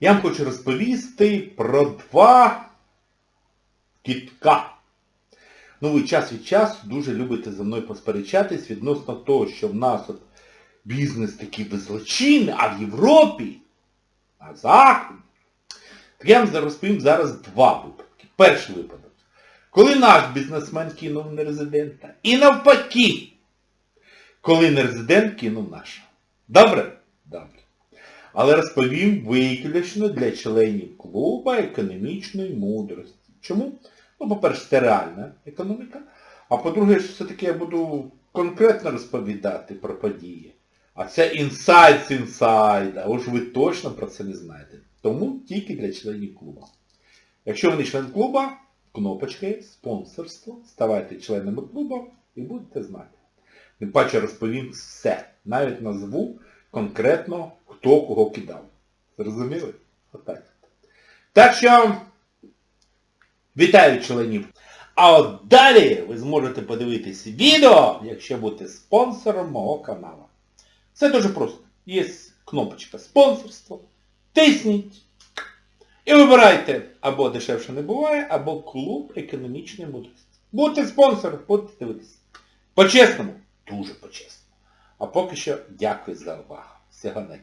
Я вам хочу розповісти про два кітка. Ну, ви час від часу дуже любите за мною посперечатись відносно того, що в нас от бізнес такий беззлочинний, а в Європі, а Заході. Так я вам розповім зараз два випадки. Перший випадок. Коли наш бізнесмен кинув нерезидента. І навпаки, коли нерезидент кинув наш. Добре? Добре. Але розповім виключно для членів клубу економічної мудрості. Чому? Ну, по-перше, це реальна економіка. А по-друге, все-таки я буду конкретно розповідати про події. А це інсайд з інсайда. Уж ви точно про це не знаєте. Тому тільки для членів клубу. Якщо ви не член клубу, кнопочки, спонсорство, ставайте членами клубу і будете знати. Тим паче розповім все. Навіть назву конкретно, хто кого кидав. Зрозуміли? Отак. Так що, вітаю членів. А от далі ви зможете подивитись відео, якщо будете спонсором мого каналу. Це дуже просто. Є кнопочка спонсорство. Тисніть. І вибирайте, або дешевше не буває, або клуб економічної мудрості. Будьте спонсором, будете дивитися. По-чесному, дуже по-чесному. А поки що дякую за увагу. 世話になり。